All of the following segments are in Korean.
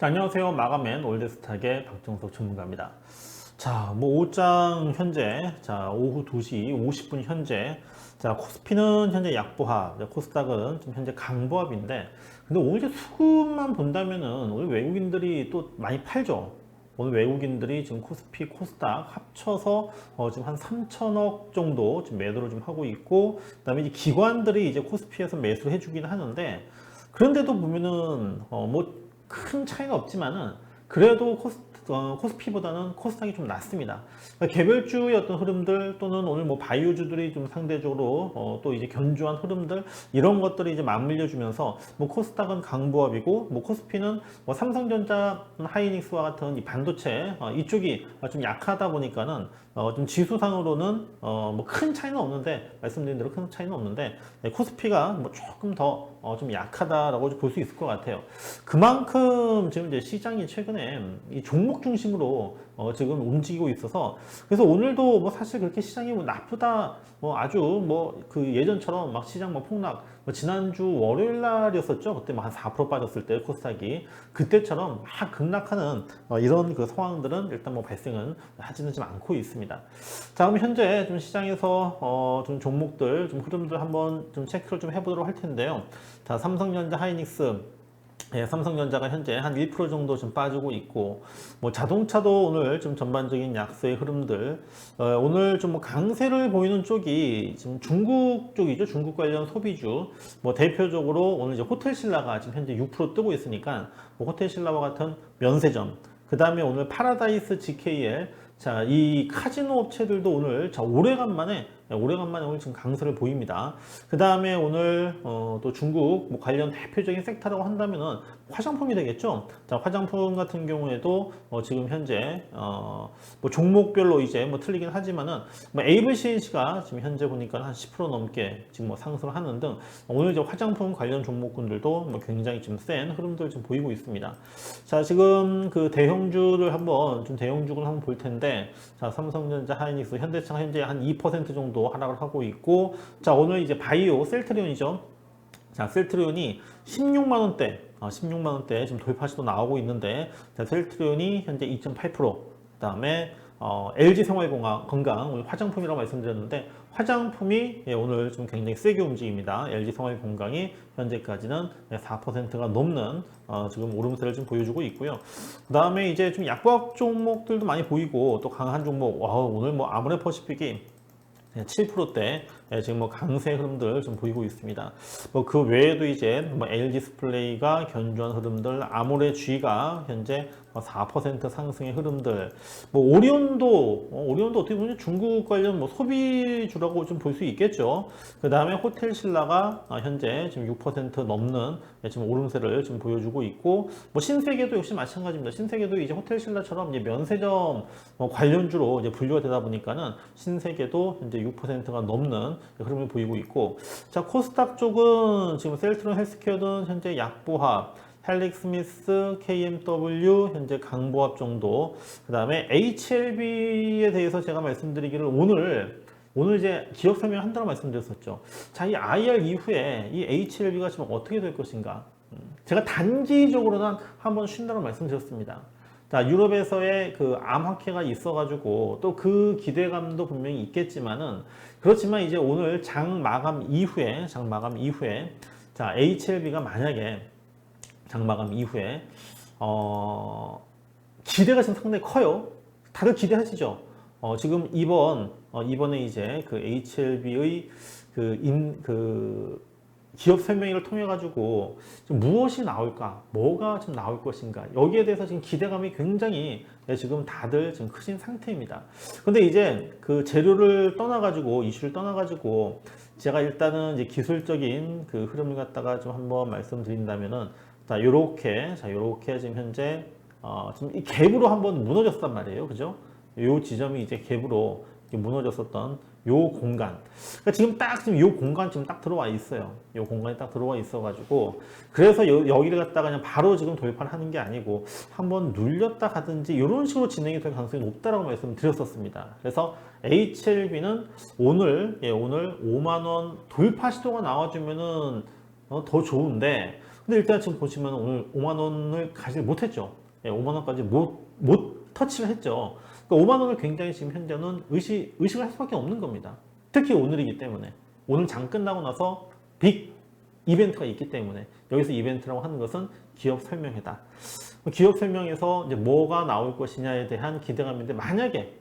자, 안녕하세요. 마감맨 올드스탁의 박정석 전문가입니다. 자, 뭐 오장 현재, 자, 오후 2시 50분 현재, 자, 코스피는 현재 약보합, 자, 코스닥은 지금 현재 강보합인데, 근데 오늘 이제 수급만 본다면은 오늘 외국인들이 또 많이 팔죠. 오늘 외국인들이 지금 코스피, 코스닥 합쳐서 어, 지금 한 3천억 정도 지금 매도를 좀 하고 있고, 그다음에 이제 기관들이 이제 코스피에서 매수를 해주긴 하는데, 그런데도 보면은 어, 뭐 큰 차이는 없지만은 그래도 코스, 어, 코스피보다는 코스닥이 좀 낫습니다. 그러니까 개별주의 어떤 흐름들 또는 오늘 뭐 바이오주들이 좀 상대적으로 어, 또 이제 견조한 흐름들 이런 것들이 이제 맞물려 주면서 뭐 코스닥은 강보합이고 뭐 코스피는 뭐 삼성전자, 하이닉스와 같은 이 반도체 어, 이쪽이 좀 약하다 보니까는 어, 좀 지수상으로는 어, 뭐 큰 차이는 없는데 말씀드린 대로 큰 차이는 없는데 네, 코스피가 뭐 조금 더 어, 좀 약하다라고 볼 수 있을 것 같아요. 그만큼 지금 이제 시장이 최근에 이 종목 중심으로 어, 지금 움직이고 있어서 그래서 오늘도 뭐 사실 그렇게 시장이 뭐 나쁘다 뭐 아주 뭐 그 예전처럼 막 시장 뭐 폭락 뭐 지난주 월요일 날이었었죠 그때 뭐 한 4% 빠졌을 때 코스닥이 그때처럼 막 급락하는 어, 이런 그 상황들은 일단 뭐 발생은 하지는 좀 않고 있습니다. 자 그럼 현재 좀 시장에서 어, 좀 종목들 좀 흐름들 한번 좀 체크를 좀 해보도록 할 텐데요. 자 삼성전자 하이닉스 예, 삼성전자가 현재 한 1% 정도 좀 빠지고 있고, 뭐 자동차도 오늘 좀 전반적인 약세의 흐름들, 어, 오늘 좀 뭐 강세를 보이는 쪽이 지금 중국 쪽이죠. 중국 관련 소비주, 뭐 대표적으로 오늘 이제 호텔신라가 지금 현재 6% 뜨고 있으니까, 뭐 호텔신라와 같은 면세점, 그 다음에 오늘 파라다이스 GKL, 자, 이 카지노 업체들도 오늘 자, 오래간만에 오래간만에 오늘 지금 강세를 보입니다. 그 다음에 오늘 어, 또 중국 뭐 관련 대표적인 섹터라고 한다면은 화장품이 되겠죠. 자, 화장품 같은 경우에도 어, 지금 현재 어, 뭐 종목별로 이제 뭐 틀리긴 하지만은 뭐 AVC가 지금 현재 보니까 한 10% 넘게 지금 뭐 상승을 하는 등 오늘 이제 화장품 관련 종목군들도 뭐 굉장히 좀 센 흐름들 좀 보이고 있습니다. 자, 지금 그 대형주를 한번 좀 대형주를 한번 볼 텐데 자, 삼성전자, 하이닉스, 현대차 현재 한 2% 정도 하락을 하고 있고 자, 오늘 이제 바이오 셀트리온이죠. 자, 셀트리온이 16만 원대, 어, 16만 원대 지금 돌파 시도 나오고 있는데, 자, 셀트리온이 현재 2.8%, 그다음에 어, LG 생활건강 건강 오늘 화장품이라고 말씀드렸는데 화장품이 예, 오늘 좀 굉장히 세게 움직입니다. LG 생활건강이 현재까지는 4%가 넘는 어, 지금 오름세를 좀 보여주고 있고요. 그다음에 이제 좀 약과학 종목들도 많이 보이고 또 강한 종목 와, 오늘 뭐 아모레퍼시픽이 7%대 지금 뭐 강세 흐름들 좀 보이고 있습니다. 뭐 그 외에도 이제 뭐 LG 디스플레이가 견조한 흐름들, 아모레 G가 현재 4% 상승의 흐름들, 뭐 오리온도 어, 오리온도 어떻게 보면 중국 관련 뭐 소비주라고 좀 볼 수 있겠죠. 그 다음에 호텔 신라가 현재 지금 6% 넘는 지금 오름세를 지금 보여주고 있고, 뭐 신세계도 역시 마찬가지입니다. 신세계도 이제 호텔 신라처럼 이제 면세점 뭐 관련주로 이제 분류가 되다 보니까는 신세계도 현재 6%가 넘는 흐름을 보이고 있고 자 코스닥 쪽은 지금 셀트론 헬스케어는 현재 약보합 헬릭 스미스, KMW 현재 강보합 정도. 그 다음에 HLB에 대해서 제가 말씀드리기를 오늘 오늘 이제 기업 설명 한다고 말씀드렸었죠. 자 이 IR 이후에 이 HLB가 지금 어떻게 될 것인가? 음, 제가 단기적으로는 한번 쉰다고 말씀드렸습니다. 자, 유럽에서의 그 암학회가 있어가지고 또 그 기대감도 분명히 있겠지만은 그렇지만 이제 오늘 장 마감 이후에 장 마감 이후에 자 HLB가 만약에 장 마감 이후에 어 기대가 지금 상당히 커요. 다들 기대하시죠. 어 지금 이번 어 이번에 이제 그 HLB의 그인그 그 기업 설명회를 통해 가지고 무엇이 나올까, 뭐가 좀 나올 것인가 여기에 대해서 지금 기대감이 굉장히 네, 지금 다들 지금 크신 상태입니다. 근데 이제 그 재료를 떠나 가지고 이슈를 떠나 가지고 제가 일단은 이제 기술적인 그 흐름을 갖다가 좀 한번 말씀드린다면은 자 요렇게 자 요렇게 지금 현재 어 지금 이 갭으로 한번 무너졌단 말이에요, 그죠? 요 지점이 이제 갭으로 무너졌었던 요 공간. 그러니까 지금 딱 지금 요 공간 지금 딱 들어와 있어요. 요 공간이 딱 들어와 있어가지고 그래서 여, 여기를 갖다가 그냥 바로 지금 돌파를 하는 게 아니고 한번 눌렸다 가든지 이런 식으로 진행이 될 가능성이 높다라고 말씀드렸었습니다. 그래서 HLB는 오늘 예, 오늘 5만 원 돌파 시도가 나와주면은 어, 더 좋은데 근데 일단 지금 보시면 오늘 5만 원을 가지 못했죠. 예, 5만 원까지 못, 못 터치를 했죠. 그러니까 5만 원을 굉장히 지금 현재는 의식, 의식을 할 수밖에 없는 겁니다. 특히 오늘이기 때문에. 오늘 장 끝나고 나서 빅 이벤트가 있기 때문에 여기서 이벤트라고 하는 것은 기업 설명회다. 기업 설명에서 이제 뭐가 나올 것이냐에 대한 기대감인데 만약에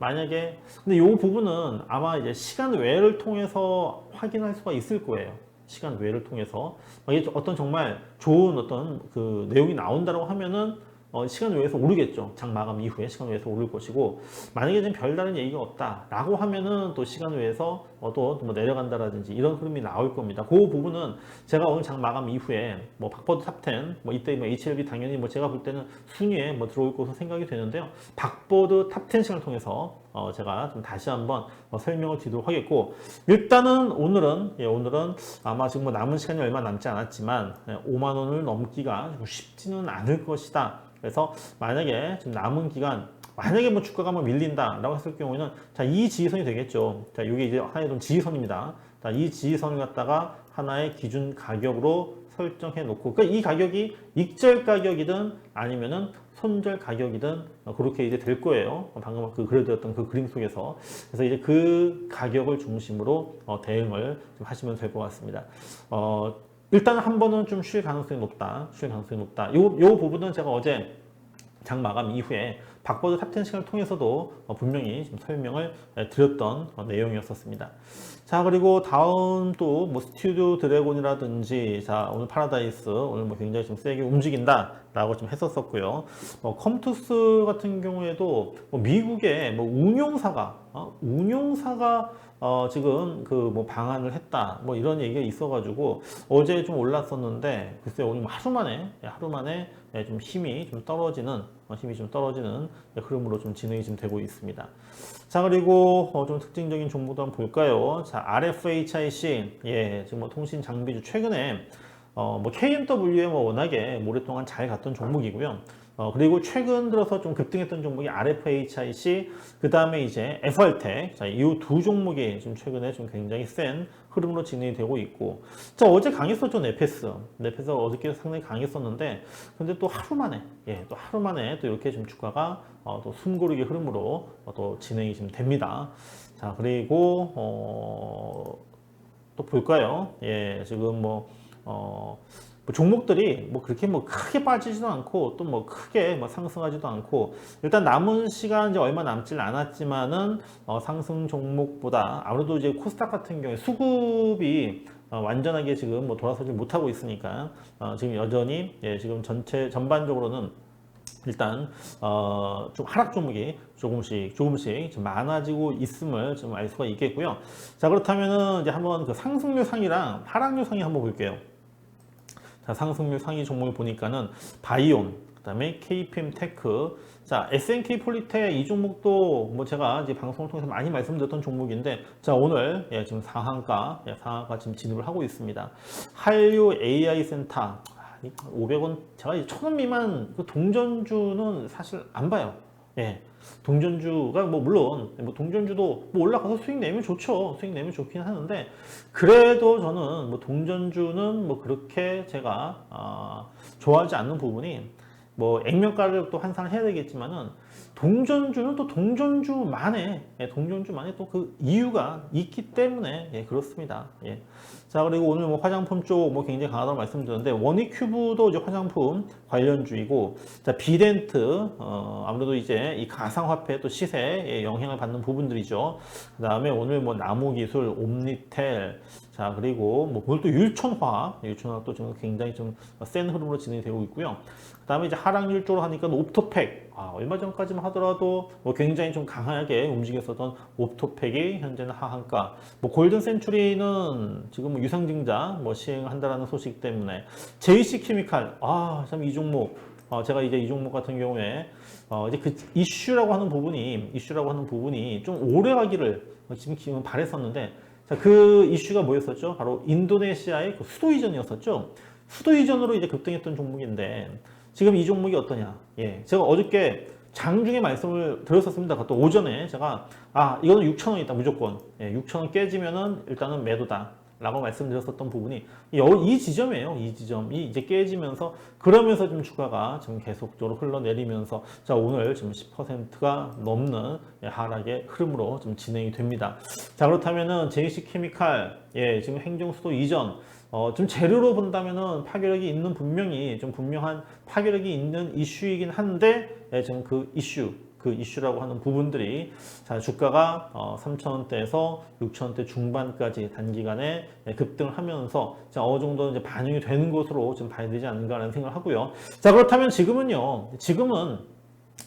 만약에 근데 이 부분은 아마 이제 시간 외를 통해서 확인할 수가 있을 거예요. 시간 외를 통해서 이게 어떤 정말 좋은 어떤 그 내용이 나온다고 하면은 어, 시간 외에서 오르겠죠. 장 마감 이후에 시간 외에서 오를 것이고 만약에 좀 별다른 얘기가 없다라고 하면은 또 시간 외에서 어, 또뭐 내려간다라든지 이런 흐름이 나올 겁니다. 그 부분은 제가 오늘 장 마감 이후에 뭐 박버드 탑10 뭐 이때 뭐 HLB 당연히 뭐 제가 볼 때는 순위에 뭐 들어올 것으로 생각이 되는데요. 박버드 탑10 시간을 통해서 어, 제가 좀 다시 한번 어, 설명을 드리도록 하겠고 일단은 오늘은 예, 오늘은 아마 지금 뭐 남은 시간이 얼마 남지 않았지만 예, 5만 원을 넘기가 쉽지는 않을 것이다. 그래서 만약에 지금 남은 기간 만약에 뭐 주가가 뭐 밀린다라고 했을 경우에는 자 이 지지선이 되겠죠. 자 이게 이제 하나의 좀 지지선입니다. 자 이 지지선을 갖다가 하나의 기준 가격으로 설정해 놓고 그러니까 이 가격이 익절 가격이든 아니면은 손절 가격이든 그렇게 이제 될 거예요. 방금 그 그려드렸던 그 그림 속에서 그래서 이제 그 가격을 중심으로 어, 대응을 좀 하시면 될 것 같습니다. 어, 일단 한 번은 좀 쉴 가능성이 높다. 쉴 가능성이 높다. 요, 요 부분은 제가 어제 장 마감 이후에 박버드 탑10 시간을 통해서도 어, 분명히 좀 설명을 드렸던 어, 내용이었었습니다. 자 그리고 다음 또 뭐 스튜디오 드래곤이라든지 자 오늘 파라다이스 오늘 뭐 굉장히 좀 세게 움직인다 라고 좀 했었었고요. 뭐 컴투스 같은 경우에도 뭐 미국의 뭐 운용사가 어, 운용사가 어, 지금 그 뭐 방한을 했다 뭐 이런 얘기가 있어가지고 어제 좀 올랐었는데 글쎄 오늘 뭐 하루 만에 예, 하루 만에 예, 좀 힘이 좀 떨어지는 어, 힘이 좀 떨어지는 흐름으로 좀 진행이 좀 되고 있습니다. 자 그리고 어, 좀 특징적인 정보도 한번 볼까요? 자 RFHIC 예 지금 뭐 통신 장비주 최근에 어, 뭐 KMW에 뭐 워낙에 오랫동안 잘 갔던 종목이고요. 어, 그리고 최근 들어서 좀 급등했던 종목이 RFHIC, 그 다음에 이제 FR텍. 자, 이 두 종목이 지금 최근에 좀 굉장히 센 흐름으로 진행이 되고 있고. 자, 어제 강했었죠, 네페스. 네페스 어저께 상당히 강했었는데, 근데 또 하루 만에, 예, 또 하루 만에 또 이렇게 좀 주가가 어, 또 숨고르기 흐름으로 어, 또 진행이 좀 됩니다. 자, 그리고, 어, 또 볼까요? 예, 지금 뭐, 어, 뭐 종목들이 뭐 그렇게 뭐 크게 빠지지도 않고 또 뭐 크게 뭐 상승하지도 않고 일단 남은 시간 이제 얼마 남질 않았지만은 어 상승 종목보다 아무래도 이제 코스닥 같은 경우에 수급이 어 완전하게 지금 뭐 돌아서지 못하고 있으니까 어 지금 여전히 예 지금 전체 전반적으로는 일단 어, 좀 하락 종목이 조금씩 조금씩 좀 많아지고 있음을 좀 알 수가 있겠고요. 자 그렇다면은 이제 한번 그 상승률 상이랑 하락률 상이 한번 볼게요. 자, 상승률 상위 종목을 보니까는 바이온, 그다음에 KPM 테크, 자, SNK 폴리텍 이 종목도 뭐 제가 이제 방송을 통해서 많이 말씀드렸던 종목인데, 자, 오늘 예, 지금 상한가, 예, 상한가 지금 진입을 하고 있습니다. 한류 AI 센터 500원, 제가 1000원 미만 그 동전주는 사실 안 봐요. 예. 동전주가 뭐 물론 뭐 동전주도 뭐 올라가서 수익 내면 좋죠. 수익 내면 좋긴 하는데 그래도 저는 뭐 동전주는 뭐 그렇게 제가 어, 좋아하지 않는 부분이 뭐 액면가를 또 환산을 해야 되겠지만은 동전주는 또 동전주만의 예, 동전주만의 또 그 이유가 있기 때문에 예, 그렇습니다. 예. 자 그리고 오늘 뭐 화장품 쪽 뭐 굉장히 강하다고 말씀드렸는데 원익큐브도 이제 화장품 관련주이고 자 비덴트 어, 아무래도 이제 이 가상화폐 또 시세에 영향을 받는 부분들이죠. 그 다음에 오늘 뭐 나무기술, 옴니텔 자 그리고 뭐 오늘 또 율촌화학, 율촌화학도 지금 굉장히 좀 센 흐름으로 진행이 되고 있고요. 그 다음에 이제 하락률 쪽으로 하니까 옵토팩 아, 얼마 전까지만 하더라도 뭐 굉장히 좀 강하게 움직였었던 옵토팩이 현재는 하한가. 뭐 골든 센츄리는 지금 뭐 유상증자 뭐 시행한다라는 소식 때문에 JC 케미칼 아 참 이 종목 어, 제가 이제 이 종목 같은 경우에 어, 이제 그 이슈라고 하는 부분이 이슈라고 하는 부분이 좀 오래 가기를 지금 지금 바랬었는데 자, 그 이슈가 뭐였었죠? 바로 인도네시아의 그 수도 이전이었었죠. 수도 이전으로 이제 급등했던 종목인데 지금 이 종목이 어떠냐? 예, 제가 어저께 장중에 말씀을 드렸었습니다. 그것도 오전에 제가 아 이거는 6천 원이다 무조건. 예, 6천 원 깨지면은 일단은 매도다. 라고 말씀드렸었던 부분이 여- 이 지점이에요. 이 지점이 이제 깨지면서 그러면서 좀 주가가 좀 계속적으로 흘러내리면서 자 오늘 지금 10%가 넘는 예, 하락의 흐름으로 좀 진행이 됩니다. 자 그렇다면은 JC 케미칼 예 지금 행정수도 이전 어, 좀 재료로 본다면은 파괴력이 있는 분명히 좀 분명한 파괴력이 있는 이슈이긴 한데 예, 지금 그 이슈 그 이슈라고 하는 부분들이 자 주가가 어, 3,000원대에서 6,000원대 중반까지 단기간에 예, 급등을 하면서 자 어느 정도 이제 반영이 되는 것으로 좀 봐야 되지 않는가라는 생각을 하고요. 자 그렇다면 지금은요. 지금은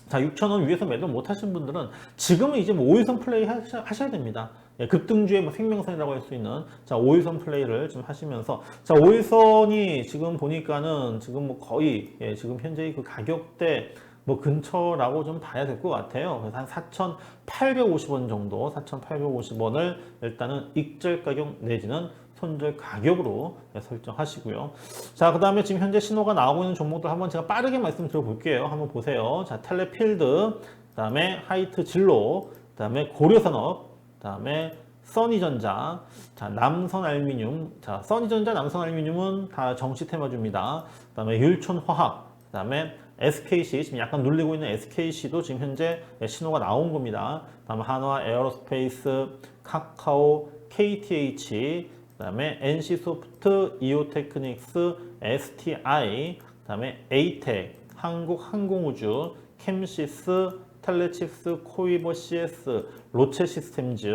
자 6,000원 위에서 매도 못 하신 분들은 지금은 이제 뭐 5일선 플레이 하셔, 하셔 야 됩니다. 예, 급등주의 뭐 생명선이라고 할 수 있는 자 5일선 플레이를 좀 하시면서 자 5일선이 지금 보니까는 지금 뭐 거의 예, 지금 현재 그 가격대 뭐 근처라고 좀 봐야 될 것 같아요. 그래서 한 4,850원 정도, 4,850원을 일단은 익절 가격 내지는 손절 가격으로 예, 설정하시고요. 자, 그 다음에 지금 현재 신호가 나오고 있는 종목들 한번 제가 빠르게 말씀드려 볼게요. 한번 보세요. 자, 텔레필드, 그 다음에 하이트 진로, 그 다음에 고려산업, 그 다음에 써니전자, 자 남선알미늄, 자 써니전자, 남선알미늄은 다 정시 테마주입니다. 그 다음에 율촌화학, 그 다음에 SKC 지금 약간 눌리고 있는 SKC도 지금 현재 신호가 나온 겁니다. 그다음에 한화 에어로스페이스, 카카오, KTH, 그다음에 NC소프트, 이오테크닉스, STI, 그다음에 에이텍, 한국항공우주, 캠시스, 텔레칩스, 코이버 CS, 로체 시스템즈,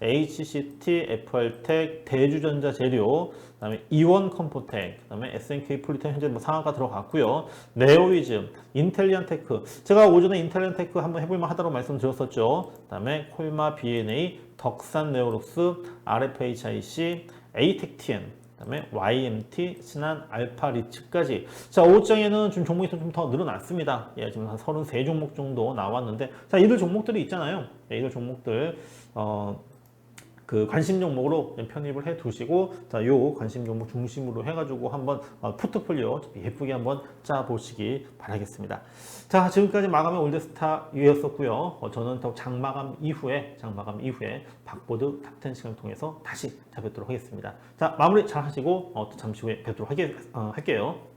HCT, FR텍, 대주전자 재료, 그다음에 이원 컴포텍, 그다음에 SNK 폴리텍 현재 뭐 상한가 들어갔고요. 네오위즘, 인텔리안 테크. 제가 오전에 인텔리안 테크 한번 해볼 만 하다고 말씀드렸었죠. 그다음에 콜마 BNA, 덕산 네오록스, RFHIC, 에이텍티엔, 그다음에 YMT, 신한 알파 리츠까지. 자, 5장에는 좀 종목이 좀 더 늘어났습니다. 예, 지금 한 33종목 정도 나왔는데, 자, 이들 종목들이 있잖아요. 예, 이들 종목들, 어, 그 관심 종목으로 편입을 해 두시고 자, 요 관심 종목 중심으로 해가지고 한번 어, 포트폴리오 예쁘게 한번 짜 보시기 바라겠습니다. 자, 지금까지 마감의 올드스타였었고요. 어, 저는 더 장마감 이후에 장마감 이후에 박보드 탑텐 시간을 통해서 다시 잡뵙도록 하겠습니다. 자, 마무리 잘 하시고 어, 또 잠시 후에 뵙도록 하게, 어, 할게요.